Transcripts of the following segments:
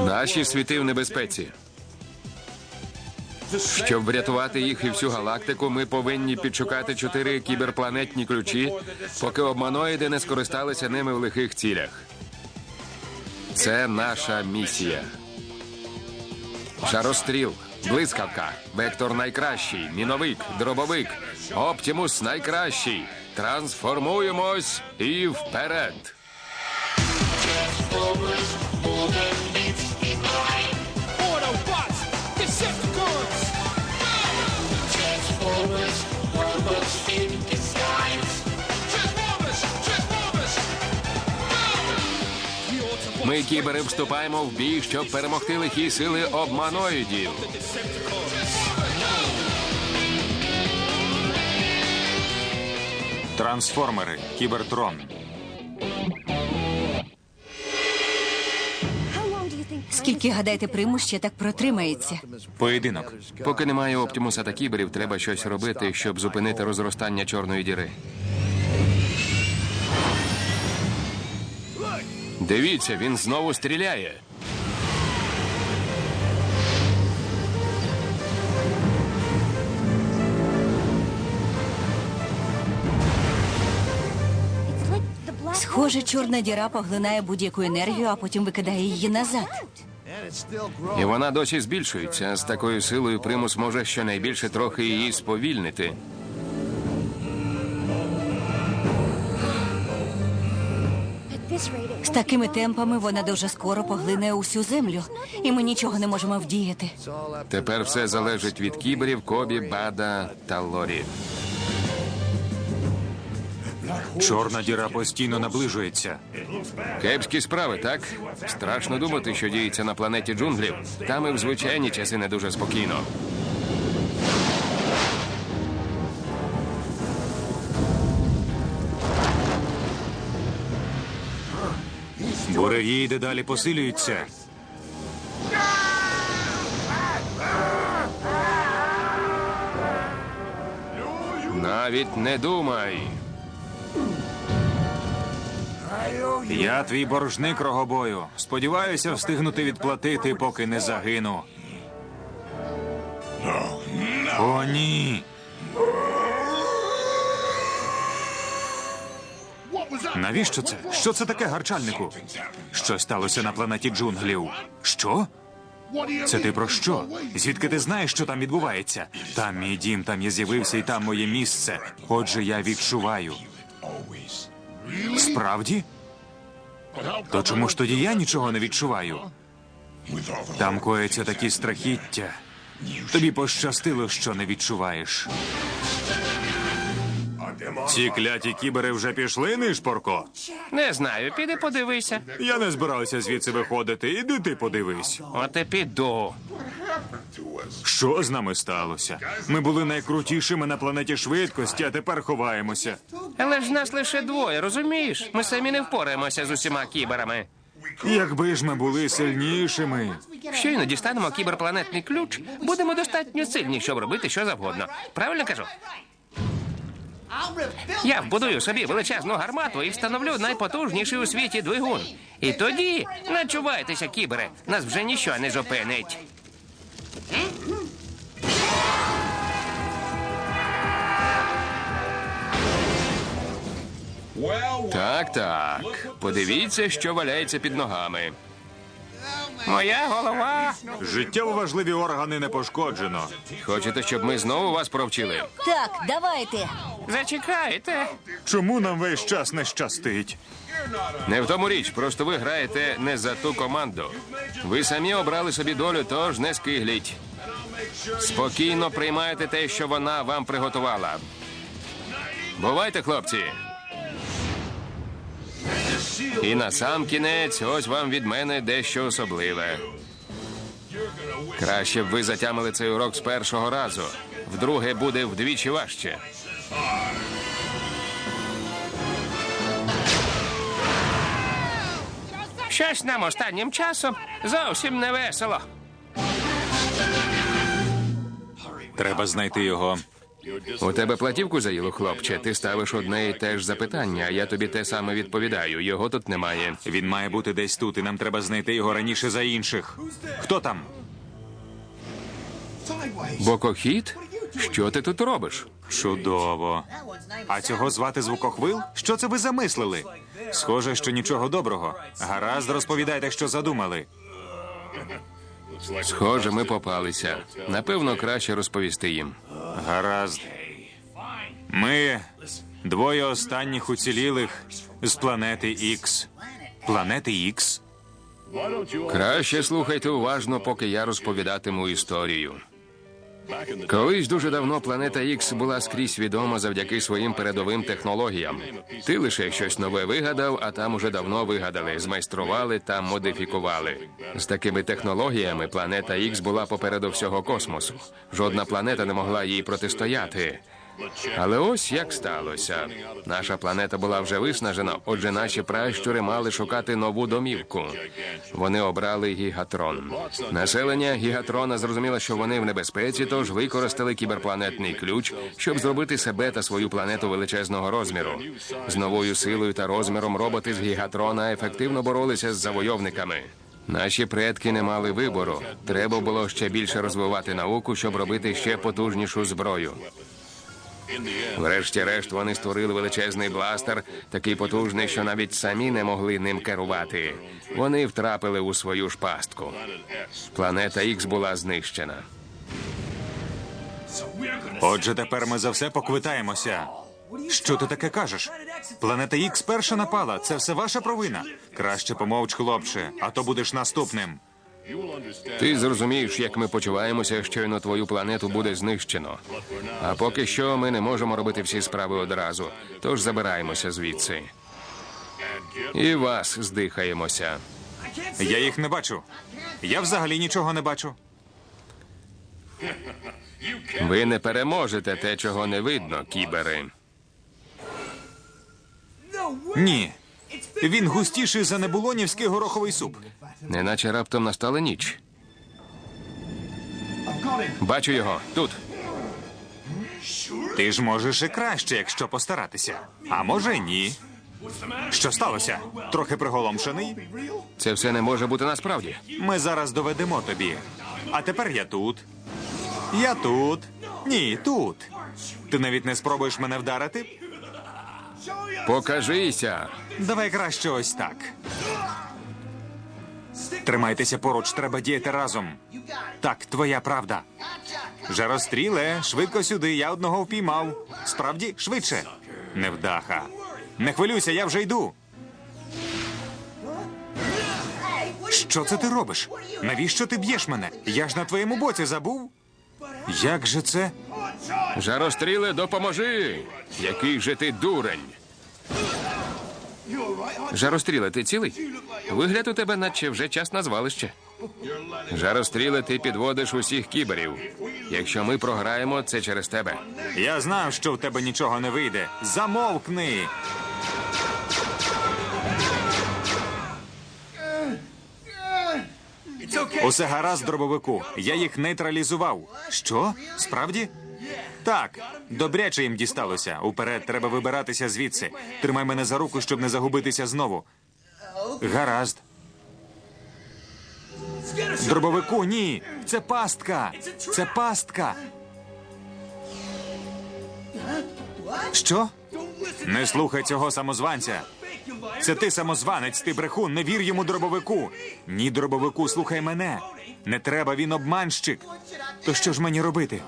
Наші світи в небезпеці. Щоб врятувати їх і всю галактику, ми повинні підшукати чотири кіберпланетні ключі, поки обманоїди не скористалися ними в лихих цілях. Це наша місія. Шаростріл, блискавка, вектор найкращий, міновик, дробовик, оптимус найкращий. Трансформуємось і вперед. Ми кібери вступаємо в бій, щоб перемогти лихі сили обманоїдів. Трансформери, Кібертрон. Скільки гадаєте, примус ще так протримається? Поєдинок. Поки немає оптимуса та кіберів, треба щось робити, щоб зупинити розростання чорної діри. Дивіться, він знову стріляє. Схоже, чорна діра поглинає будь-яку енергію, а потім викидає її назад. І вона досі збільшується. З такою силою примус може щонайбільше трохи її сповільнити. Такими темпами вона дуже скоро поглине усю землю, і ми нічого не можемо вдіяти. Тепер все залежить від кіберів, Кобі, Бада та Лорі. Чорна діра постійно наближується. Кепські справи, так? Страшно думати, що діється на планеті джунглів. Там і в звичайні часи не дуже спокійно. Буревії дедалі посилюються. Навіть не думай. Я твій боржник рогобою. Сподіваюся встигнути відплатити, поки не загину. О, ні. Навіщо це? Що це таке, гарчальнику? Що сталося на планеті джунглів? Що? Це ти про що? Звідки ти знаєш, що там відбувається? Там мій дім, там я з'явився, і там моє місце. Отже, я відчуваю. Справді? То чому ж тоді я нічого не відчуваю? Там кояться такі страхіття. Тобі пощастило, що не відчуваєш. Ці кляті кібери вже пішли, нишпорко? Не знаю, піди подивися. Я не збирався звідси виходити. Іди ти подивись. От і піду. Що з нами сталося? Ми були найкрутішими на планеті швидкості, а тепер ховаємося. Але ж нас лише двоє, розумієш? Ми самі не впораємося з усіма кіберами. Якби ж ми були сильнішими. Щойно дістанемо кіберпланетний ключ, будемо достатньо сильні, щоб робити що завгодно. Правильно кажу? Я вбудую собі величезну гармату і встановлю найпотужніший у світі двигун. І тоді начувайтеся, кібери, нас вже ніщо не зупинить. Так, так. Подивіться, що валяється під ногами. Моя голова. Життєво важливі органи не пошкоджено. Хочете, щоб ми знову вас провчили? Так, давайте. Зачекайте. Чому нам весь час не щастить? Не в тому річ, просто ви граєте не за ту команду. Ви самі обрали собі долю, тож не скигліть. Спокійно приймайте те, що вона вам приготувала. Бувайте, хлопці. І на сам кінець, ось вам від мене дещо особливе. Краще б ви затямили цей урок з першого разу. Вдруге буде вдвічі важче. Щось нам останнім часом зовсім не весело. Треба знайти його У тебе платівку заїло, хлопче. Ти ставиш одне і те ж запитання, а я тобі те саме відповідаю. Його тут немає. Він має бути десь тут, і нам треба знайти його раніше за інших. Хто там? Бокохід? Що ти тут робиш? Чудово. А цього звати звукохвил? Що це ви замислили? Схоже, що нічого доброго. Гаразд, розповідайте, що задумали. Схоже, ми попалися. Напевно, краще розповісти їм. Гаразд. Ми двоє останніх уцілілих з планети Ікс. Планети Ікс? Краще слухайте уважно, поки я розповідатиму історію. Колись дуже давно планета Ікс була скрізь відома завдяки своїм передовим технологіям. Ти лише щось нове вигадав, а там уже давно вигадали, змайстрували та модифікували. З такими технологіями планета Ікс була попереду всього космосу. Жодна планета не могла їй протистояти. Але ось як сталося. Наша планета була вже виснажена, отже, наші пращури мали шукати нову домівку. Вони обрали гігатрон. Населення гігатрона зрозуміло, що вони в небезпеці, тож використали кіберпланетний ключ, щоб зробити себе та свою планету величезного розміру. З новою силою та розміром роботи з гігатрона ефективно боролися з завойовниками. Наші предки не мали вибору. Треба було ще більше розвивати науку, щоб робити ще потужнішу зброю. Врешті-решт вони створили величезний бластер, такий потужний, що навіть самі не могли ним керувати. Вони втрапили у свою ж пастку. Планета Ікс була знищена. Отже, тепер ми за все поквитаємося. Що ти таке кажеш? Планета Ікс перша напала. Це все ваша провина. Краще помовч, хлопче, а то будеш наступним. Ти зрозумієш, як ми почуваємося, щойно твою планету буде знищено. А поки що ми не можемо робити всі справи одразу. Тож забираємося звідси. І вас здихаємося. Я їх не бачу. Я взагалі нічого не бачу. Ви не переможете те, чого не видно, кібери. Ні. Він густіший за небулонівський гороховий суп. Неначе раптом настала ніч. Бачу його тут. Ти ж можеш і краще, якщо постаратися. А може ні. Що сталося? Трохи приголомшений? Це все не може бути насправді. Ми зараз доведемо тобі. А тепер я тут. Я тут. Ні, тут. Ти навіть не спробуєш мене вдарити? Покажися. Давай краще ось так. Тримайтеся поруч, треба діяти разом. Так, твоя правда. Жаростріле, швидко сюди, я одного впіймав. Справді, швидше. Невдаха. Не хвилюйся, я вже йду. Що це ти робиш? Навіщо ти б'єш мене? Я ж на твоєму боці забув. Як же це? Жаростріле, допоможи. Який же ти дурень. Жаростріле, ти цілий? Вигляд у тебе, наче вже час на звалище. Жаростріле, ти підводиш усіх кіберів. Якщо ми програємо, це через тебе. Я знав, що в тебе нічого не вийде. Замовкни. Усе гаразд, дробовику. Я їх нейтралізував. Що? Справді? Так, добряче їм дісталося. Уперед, треба вибиратися звідси. Тримай мене за руку, щоб не загубитися знову. Гаразд. Дробовику, ні. Це пастка. Це пастка. Що? Не слухай цього самозванця. Це ти самозванець, ти брехун, не вір йому дробовику. Ні, дробовику, слухай мене. Не треба, він обманщик. То що ж мені робити?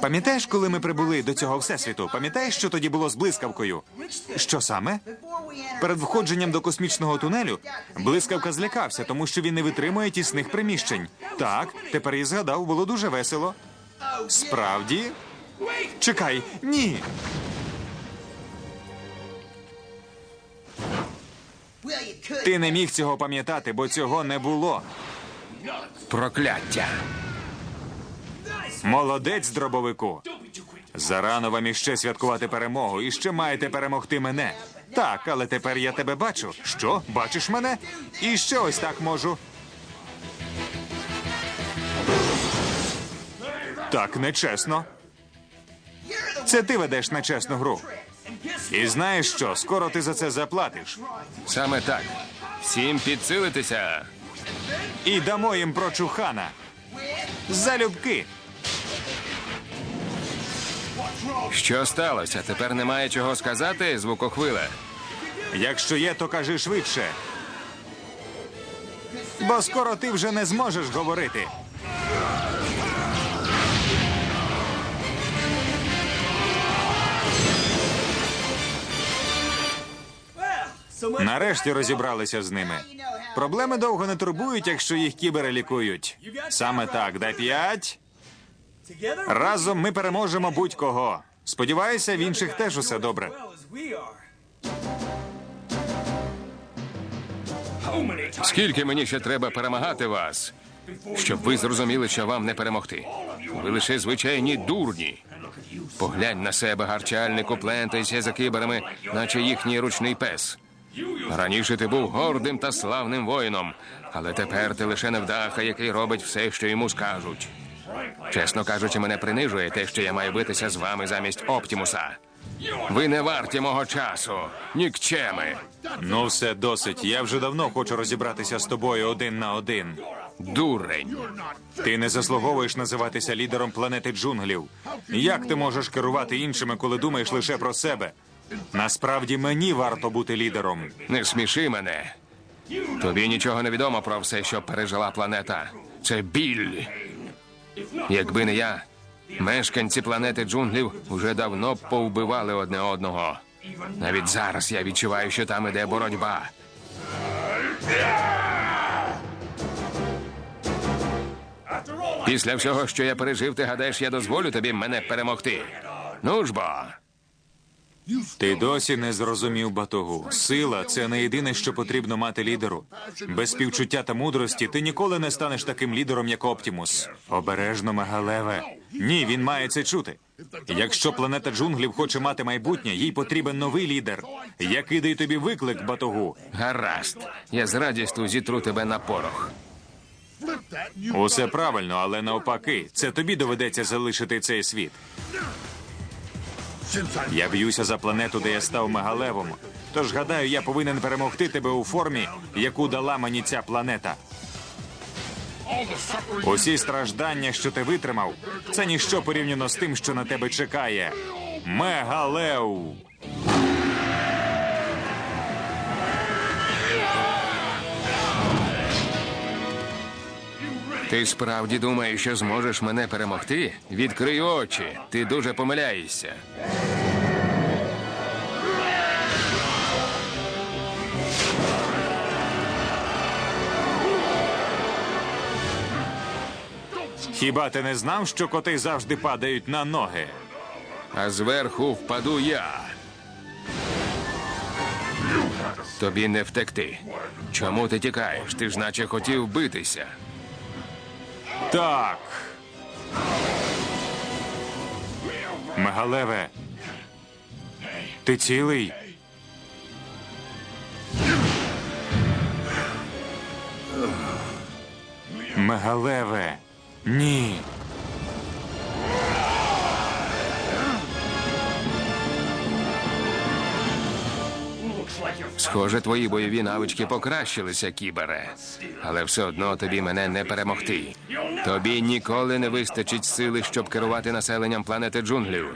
Пам'ятаєш, коли ми прибули до цього всесвіту? Пам'ятаєш, що тоді було з блискавкою? Що саме? Перед входженням до космічного тунелю блискавка злякався, тому що він не витримує тісних приміщень. Так, тепер я згадав, було дуже весело. Справді? Чекай, ні. Ти не міг цього пам'ятати, бо цього не було. Прокляття. Молодець, дробовику. Зарано вам іще святкувати перемогу, і ще маєте перемогти мене. Так, але тепер я тебе бачу. Що? Бачиш мене? І ще ось так можу. Так нечесно. Це ти ведеш нечесну гру. І знаєш що? Скоро ти за це заплатиш. Саме так. Всім підсилитися. І дамо їм прочухана. Залюбки. Що сталося? Тепер немає чого сказати, звукохвиле. Якщо є, то кажи швидше. Бо скоро ти вже не зможеш говорити. Нарешті розібралися з ними. Проблеми довго не турбують, якщо їх кібери лікують. Саме так, да п'ять. Разом ми переможемо будь-кого. Сподіваюся, в інших теж усе добре. Скільки мені ще треба перемагати вас, щоб ви зрозуміли, що вам не перемогти? Ви лише звичайні дурні. Поглянь на себе, гарчальнику, плентайся за киберами, наче їхній ручний пес. Раніше ти був гордим та славним воїном, але тепер ти лише невдаха, який робить все, що йому скажуть. Чесно кажучи, мене принижує те, що я маю битися з вами замість Оптімуса. Ви не варті мого часу, нікчеми. Ну, все досить. Я вже давно хочу розібратися з тобою один на один. Дурень. Ти не заслуговуєш називатися лідером планети джунглів. Як ти можеш керувати іншими, коли думаєш лише про себе? Насправді мені варто бути лідером. Не сміши мене. Тобі нічого не відомо про все, що пережила планета. Це біль. Якби не я, мешканці планети джунглів уже давно б повбивали одне одного. Навіть зараз я відчуваю, що там іде боротьба. Після всього, що я пережив, ти гадаєш, я дозволю тобі мене перемогти. Ну ж бо. Ти досі не зрозумів батогу. Сила це не єдине, що потрібно мати лідеру. Без співчуття та мудрості ти ніколи не станеш таким лідером, як Оптімус. Обережно, Мегалеве. Ні, він має це чути. Якщо планета джунглів хоче мати майбутнє, їй потрібен новий лідер. Я кидаю тобі виклик, батогу. Гаразд. Я з радістю зітру тебе на порох. Усе правильно, але навпаки, це тобі доведеться залишити цей світ. Я б'юся за планету, де я став мегалевом. Тож гадаю, я повинен перемогти тебе у формі, яку дала мені ця планета. Усі страждання, що ти витримав, це ніщо порівняно з тим, що на тебе чекає. Мегалев! Ти справді думаєш, що зможеш мене перемогти? Відкрий очі. Ти дуже помиляєшся. Хіба ти не знав, що коти завжди падають на ноги? А зверху впаду я. Тобі не втекти. Чому ти тікаєш? Ти ж наче хотів битися. Так. Мегалеве. Ти цілий? Мегалеве. Ні. Схоже, твої бойові навички покращилися, кібере. Але все одно тобі мене не перемогти. Тобі ніколи не вистачить сили, щоб керувати населенням планети джунглів.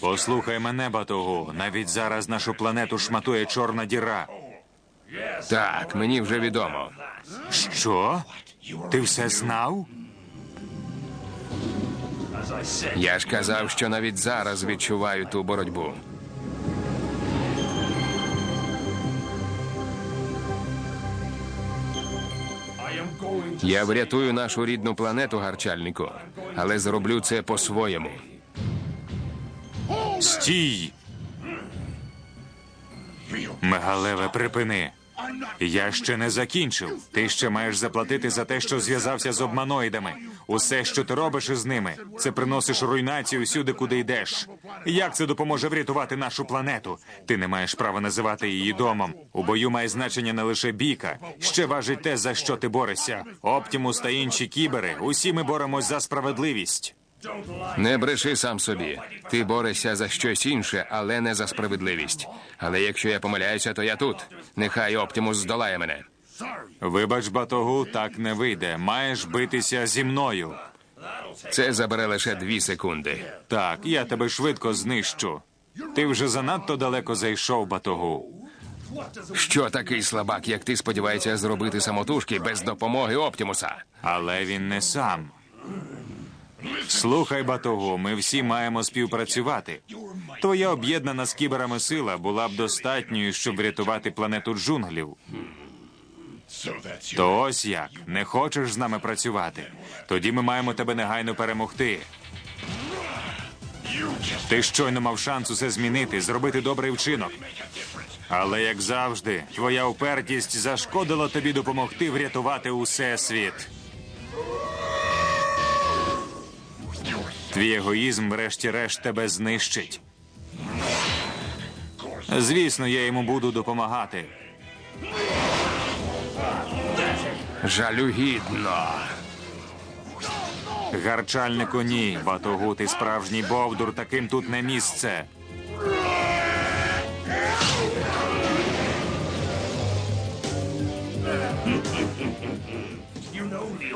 Послухай мене, Батогу. Навіть зараз нашу планету шматує чорна діра. Так, мені вже відомо. Що? Ти все знав? Я ж казав, що навіть зараз відчуваю ту боротьбу. Я врятую нашу рідну планету, гарчальнику, але зроблю це по-своєму. Стій! Мегалеве, припини. Я ще не закінчив. Ти ще маєш заплатити за те, що зв'язався з обманоїдами. Усе, що ти робиш із ними, це приносиш руйнацію всюди, куди йдеш. Як це допоможе врятувати нашу планету? Ти не маєш права називати її домом. У бою має значення не лише бійка, ще важить те, за що ти борешся. Оптімус та інші кібери. Усі ми боремось за справедливість. Не бреши сам собі. Ти борешся за щось інше, але не за справедливість. Але якщо я помиляюся, то я тут. Нехай Оптимус здолає мене. Вибач, батогу, так не вийде. Маєш битися зі мною. Це забере лише дві секунди. Так, я тебе швидко знищу. Ти вже занадто далеко зайшов, батогу. Що такий слабак, як ти сподівається зробити самотужки без допомоги Оптимуса? Але він не сам. Слухай, батогу, ми всі маємо співпрацювати. Твоя об'єднана з кіберами сила була б достатньою, щоб врятувати планету джунглів. То ось як не хочеш з нами працювати. Тоді ми маємо тебе негайно перемогти. Ти щойно мав шанс усе змінити, зробити добрий вчинок. Але як завжди, твоя упертість зашкодила тобі допомогти врятувати усе світ. Твій егоїзм, врешті-решт, тебе знищить. Звісно, я йому буду допомагати. Жалюгідно. Гарчальнику ні, батогу, ти справжній бовдур, таким тут не місце.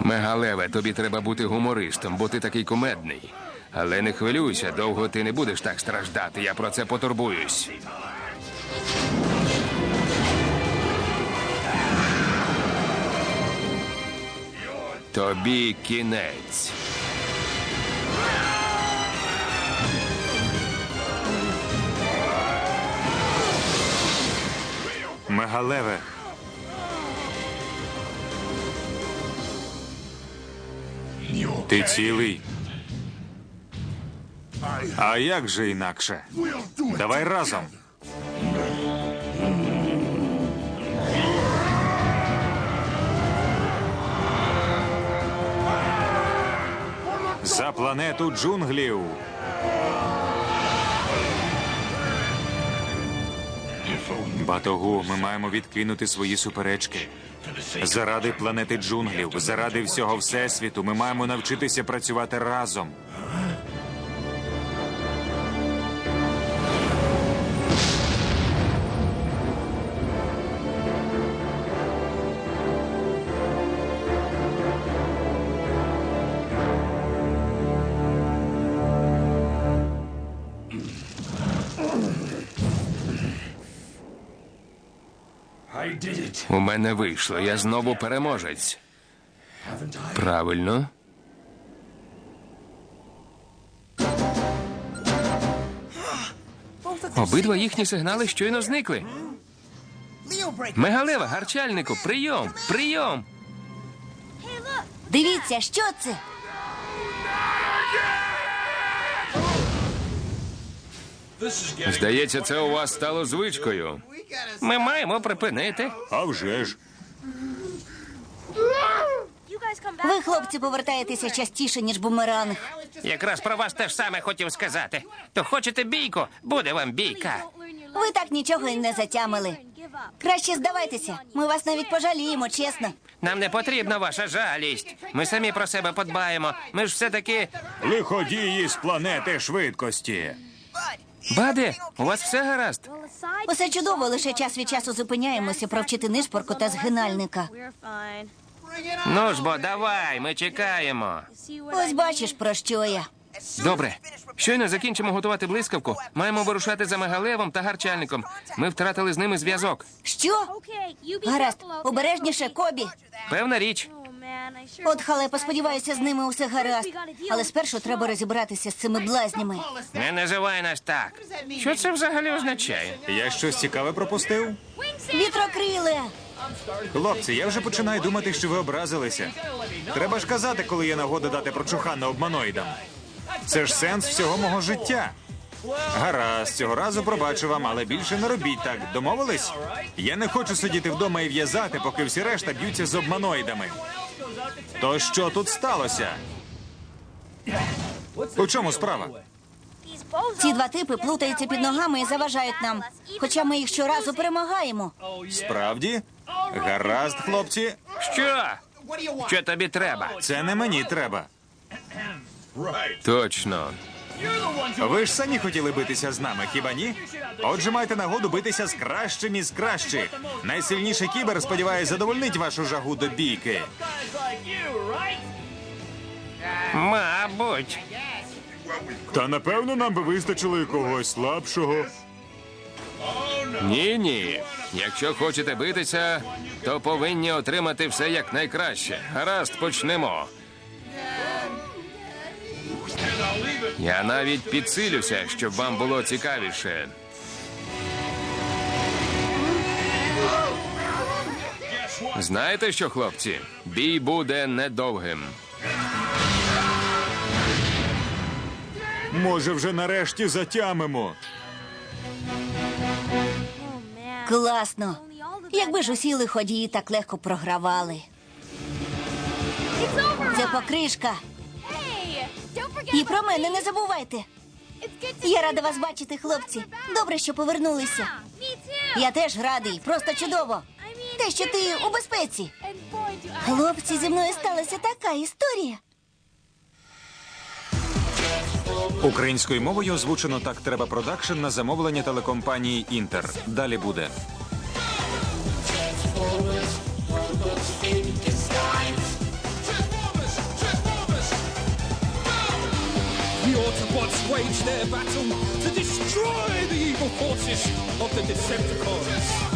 Мегалеве, тобі треба бути гумористом, бо ти такий кумедний. Але не хвилюйся, довго ти не будеш так страждати. Я про це потурбуюсь. Тобі кінець. Мегалеве. Ти цілий. А як же інакше? Давай разом. За планету джунглів. Батогу, ми маємо відкинути свої суперечки. Заради планети джунглів, заради всього всесвіту, ми маємо навчитися працювати разом. У мене вийшло. Я знову переможець. Правильно. Обидва їхні сигнали щойно зникли. Мегалева, гарчальнику, прийом, прийом. Дивіться, що це? Здається, це у вас стало звичкою. Ми маємо припинити. А вже ж. Ви, хлопці, повертаєтеся частіше, ніж бумеранг. Якраз про вас теж саме хотів сказати. То хочете бійку? Буде вам бійка. Ви так нічого й не затямили. Краще здавайтеся. Ми вас навіть пожаліємо, чесно. Нам не потрібна ваша жалість. Ми самі про себе подбаємо. Ми ж все таки. Лиходії з планети швидкості. Баде, у вас все гаразд? Усе чудово, лише час від часу зупиняємося провчити нишпорку та згинальника. Ну ж бо, давай, ми чекаємо. Ось бачиш, про що я. Добре. Щойно закінчимо готувати блискавку. Маємо вирушати за мегалевом та гарчальником. Ми втратили з ними зв'язок. Що? Гаразд, обережніше, Кобі. Певна річ. От халепа, сподіваюся, з ними усе гаразд. Але спершу треба розібратися з цими блазнями. Не називай нас так. Що це взагалі означає? Я щось цікаве пропустив? Вітрокриле! Хлопці, я вже починаю думати, що ви образилися. Треба ж казати, коли є нагода дати прочухана обманоїдам. Це ж сенс всього мого життя. Гаразд, цього разу пробачу вам, але більше не робіть так. Домовились? Я не хочу сидіти вдома і в'язати, поки всі решта б'ються з обманоїдами. То що тут сталося? У чому справа? Ці два типи плутаються під ногами і заважають нам. Хоча ми їх щоразу перемагаємо. Справді? Гаразд, хлопці, Що? Що тобі треба? це не мені треба. Точно. Ви ж самі хотіли битися з нами, хіба ні? Отже, маєте нагоду битися з кращим із кращих. Найсильніший кібер, сподіваюсь, задовольнить вашу жагу до бійки. Мабуть. Та напевно нам би вистачило і когось слабшого. Ні, ні. Якщо хочете битися, то повинні отримати все якнайкраще. Гаразд, почнемо. Я навіть підсилюся, щоб вам було цікавіше. Знаєте що, хлопці? Бій буде недовгим. Може, вже нарешті затямимо. Класно. Якби ж усі лиходії так легко програвали. Це покришка. І про мене не забувайте. Я рада вас бачити, хлопці. Добре, що повернулися. Я теж радий, просто чудово. Те, що ти у безпеці. Хлопці, зі мною сталася така історія. Українською мовою озвучено так треба продакшн на замовлення телекомпанії Інтер. Далі буде. Autobots wage their battle to destroy the evil forces of the Decepticons.